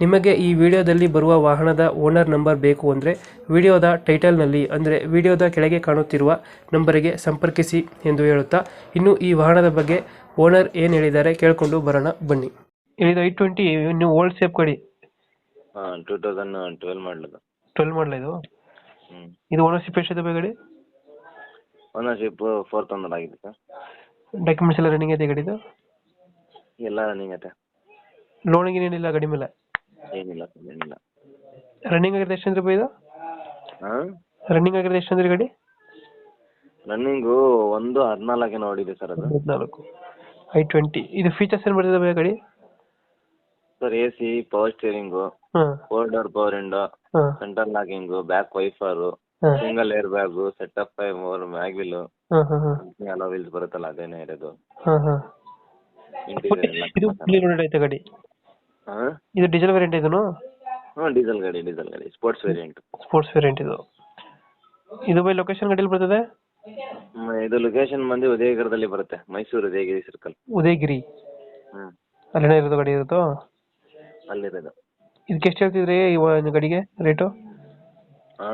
ನಿಮಗೆ ಈ ವಿಡಿಯೋದಲ್ಲಿ ಬರುವ ವಾಹನದ ಓನರ್ ನಂಬರ್ ಬೇಕು ಅಂದರೆ ವಿಡಿಯೋದ ಟೈಟಲ್ನಲ್ಲಿ ಅಂದರೆ ವಿಡಿಯೋದ ಕೆಳಗೆ ಕಾಣುತ್ತಿರುವ ನಂಬರಿಗೆ ಸಂಪರ್ಕಿಸಿ ಎಂದು ಹೇಳುತ್ತಾ ಇನ್ನು ಈ ವಾಹನದ ಬಗ್ಗೆ ಓನರ್ ಏನು ಹೇಳಿದ್ದಾರೆ ಕೇಳಿಕೊಂಡು ಬರೋಣ ಬನ್ನಿ. ಇದು ಐ ಟ್ವೆಂಟಿ ನೀವು ಓಲ್ಡ್ ಸೇಫ್ ಕಡಿ ಹಾಂ ಟೂ ತೌಸಂಡ್ ಟ್ವೆಲ್ ಮಾಡಲದು. ಟ್ವೆಲ್ ಮಾಡಲ ಇದು? ಹ್ಞೂ ಇದು ಓನರ್ಶಿಪ್ ಎಷ್ಟಿದೆ ಗಾಡಿ? ಓನರ್ಶಿಪ್ ಫೋರ್ ತೌಸಂಡ್ ಆಗಿದೆ ಸರ್. ಡಾಕ್ಯುಮೆಂಟ್ಸ್ ಎಲ್ಲ ರನ್ನಿಂಗ್ ಇದೆ ಗಾಡಿದು? ಎಲ್ಲ ರನ್ನಿಂಗ್ ಐತೆ. ಲೋನಿಗೆ ಏನಿಲ್ಲ ಗಾಡಿ ಮೇಲೆ? ಏನಿಲ್ಲ ಸರ್ ಏನಿಲ್ಲ. ರನ್ನಿಂಗ್ ಆಗಿರೋದು ಎಷ್ಟು ಅಂದ್ರೆ ಇದು? ಹಾಂ ರನ್ನಿಂಗ್ ಆಗಿರೋದು ಎಷ್ಟು ಅಂದ್ರೆ ಗಾಡಿ? ರನ್ನಿಂಗು ಒಂದು ಹದಿನಾಲ್ಕೆ ನೋಡಿದೆ ಸರ್ ಅದು. ಹದಿನಾಲ್ಕು. I twenty. ಇದು ಫೀಚರ್ಸ್ ಏನು ಬರ್ತದೆ ಗಾಡಿ? Sir A C power steering ಹಾಂ. ಫೋರ್ ಡೋರ್ ಪವರ್ ವಿಂಡೋ ಹಾಂ. ಲಾಕಿಂಗು ಬ್ಯಾಕ್ ವೈಫರು ಹಾಂ. Single air bag setup five more mag wheel ಹಾಂ ಹಾಂ ಹಾಂ. ಎಲ್ಲ ವೀಲ್ಸ್ ಬರುತ್ತಲ್ಲ ಅದೇನೇ ಇರೋದು. ಹಾಂ ಹಾಂ. ಇದು ಫುಲ್ ಐತೆ ಗಾಡಿ? ಹಾಂ? ಇದು ಡೀಸೆಲ್ ವೇರಿಯಂಟ್ ಇದನ್ನು ಹಾಂ ಡೀಸೆಲ್ ಗಾಡಿ ಡೀಸೆಲ್ ಗಾಡಿ ಸ್ಪೋರ್ಟ್ಸ್ ವೇರಿಯಂಟ್ ಸ್ಪೋರ್ಟ್ಸ್ ವೇರಿಯಂಟ್ ಇದು. ಇದು ಬೈ ಲೊಕೇಶನ್ ಗಡಿಲ್ ಬರ್ತದೆ? ಇದು ಲೊಕೇಶನ್ ಬಂದು ಉದಯಗಿರದಲ್ಲಿ ಬರುತ್ತೆ ಮೈಸೂರು ಉದಯಗಿರಿ ಸರ್ಕಲ್ ಉದಯಗಿರಿ. ಹ್ಮ್. ಅಲ್ಲೇನೇ ಇರೋದು ಗಾಡಿ ಇರುತ್ತೋ? ಅಲ್ಲಿರೋದು. ಇದಕ್ಕೆ ಎಷ್ಟು ಹೇಳ್ತಿದ್ರಿ ಈ ಒಂದು ಗಾಡಿಗೆ ರೇಟು ಆ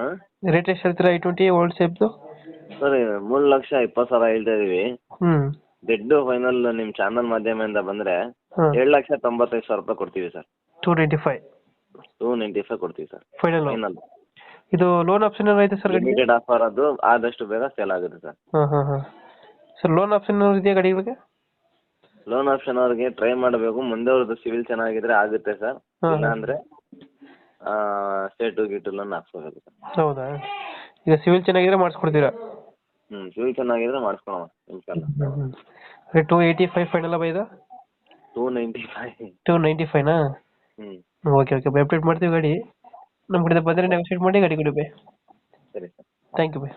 ರೇಟ್ ಎಷ್ಟು ಹೇಳ್ತೀರಾ ಐ ಟ್ವೆಂಟಿ ಓಲ್ಡ್ ಸೇಪ್ದು ಸರ್ ಮೂರು ಲಕ್ಷ ಇಪ್ಪತ್ತು ಸಾವಿರ ಹೇಳ್ತಾ ಇದೀವಿ. ಹ್ಞೂ ಡೆಡ್ ಫೈನಲ್ ನಿಮ್ಮ ಚಾನಲ್ ಮಾಧ್ಯಮದಿಂದ ಬಂದರೆ ಹಾಂ. ಏಳು ಲಕ್ಷ ತೊಂಬತ್ತೈದು ಸಾವಿರ ರೂಪಾಯಿ ಕೊಡ್ತೀವಿ sir. Two ninety five two ninety five ಕೊಡ್ತೀವಿ ಸರ್. ಫೈನಲ್ ಫೈನಲ್ ಇದು ಲೋನ್ ಆಪ್ಷನ್ ಏನೈತೆ ಐತೆ ಸರ್ ಗಾಡಿ ಲಿಮಿಟೆಡ್ ಆಫರ್ ಅದು ಆದಷ್ಟು ಬೇಗ ಸೇಲ್ ಆಗುತ್ತೆ ಸರ್. ಹಾಂ ಹಾಂ ಹಾಂ. ಸರ್ ಲೋನ್ ಆಪ್ಷನ್ ಇದೆಯಾ ಗಾಡಿಗಳಿಗೆ ಲೋನ್ ಆಪ್ಷನ್ ಅವ್ರಿಗೆ ಟ್ರೈ ಮಾಡಬೇಕು. ಮುಂದೆ ಅವ್ರದ್ದು ಸಿವಿಲ್ ಚೆನ್ನಾಗಿದ್ರೆ ಆಗುತ್ತೆ ಸರ್. ಇಲ್ಲಾಂದ್ರೆ ಇಲ್ಲ ಅಂದರೆ ಸ್ಟೇಟು ಗೀಟು ಲೋನ್ ಹಾಕ್ಸ್ಕೋಬೇಕು ಸರ್. ಹೌದಾ? ಈಗ ಸಿವಿಲ್ ಚೆನ್ನಾಗಿದ್ರೆ ಮಾಡಿಸ್ಕೊಡ್ತೀರಾ? ಹ್ಞೂ ಸಿವಿಲ್ ಚೆನ್ನಾಗಿದ್ರೆ ಮಾಡಿಸ್ಕೊಳೋಣ ಇನ್ಶಾಲ್ಲ ಅದೇ two eighty five final buy ಇದು? Two ninety five two ninety ಫೈವ್ನಾ ಹ್ಞೂ ಓಕೆ ಓಕೆ ಬೈ ಅಪ್ಡೇಟ್ ಮಾಡ್ತೀವಿ ಗಾಡಿ. ನಮ್ಮ ಕಡೆ ಬಂದರೆ ನೆಗೋಷಿಯೇಟ್ ಮಾಡಿ ಗಾಡಿ ಕೊಡಿ ಬೈ ಸರಿ ಸರ್. Thank you by